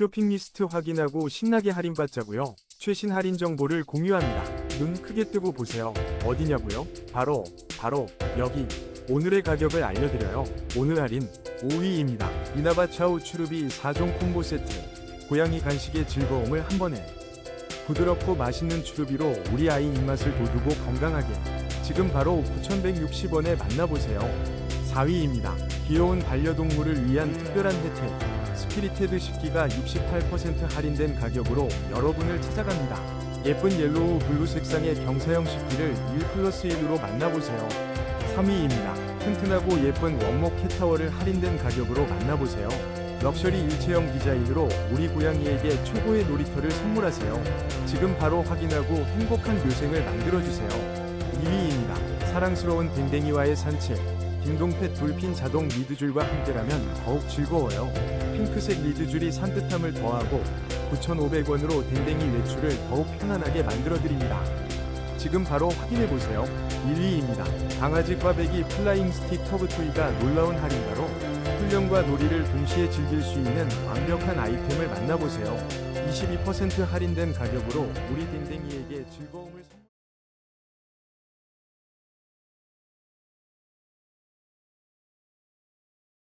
쇼핑 리스트 확인하고 신나게 할인받자고요. 최신 할인 정보를 공유합니다. 눈 크게 뜨고 보세요. 어디냐고요? 바로 바로 여기. 오늘의 가격을 알려드려요. 오늘 할인 5위입니다. 이나바 차우 추루비 4종 콤보 세트. 고양이 간식의 즐거움을 한 번에. 부드럽고 맛있는 추루비로 우리 아이 입맛을 돋우고 건강하게. 지금 바로 9,160원에 만나보세요. 4위입니다. 귀여운 반려동물을 위한 특별한 혜택. 스피리테드 식기가 68% 할인된 가격으로 여러분을 찾아갑니다. 예쁜 옐로우 블루 색상의 경사형 식기를 1 플러스 1으로 만나보세요. 3위입니다. 튼튼하고 예쁜 원목 캣타워를 할인된 가격으로 만나보세요. 럭셔리 일체형 디자인으로 우리 고양이에게 최고의 놀이터를 선물하세요. 지금 바로 확인하고 행복한 묘생을 만들어주세요. 2위입니다. 사랑스러운 댕댕이와의 산책. 딩동펫 돌핀 자동 리드줄과 함께라면 더욱 즐거워요. 핑크색 리드줄이 산뜻함을 더하고 9,500원으로 댕댕이 외출을 더욱 편안하게 만들어드립니다. 지금 바로 확인해보세요. 1위입니다. 강아지 꽈배기 플라잉 스틱 터브 토이가 놀라운 할인가로 훈련과 놀이를 동시에 즐길 수 있는 완벽한 아이템을 만나보세요. 22% 할인된 가격으로 우리 선...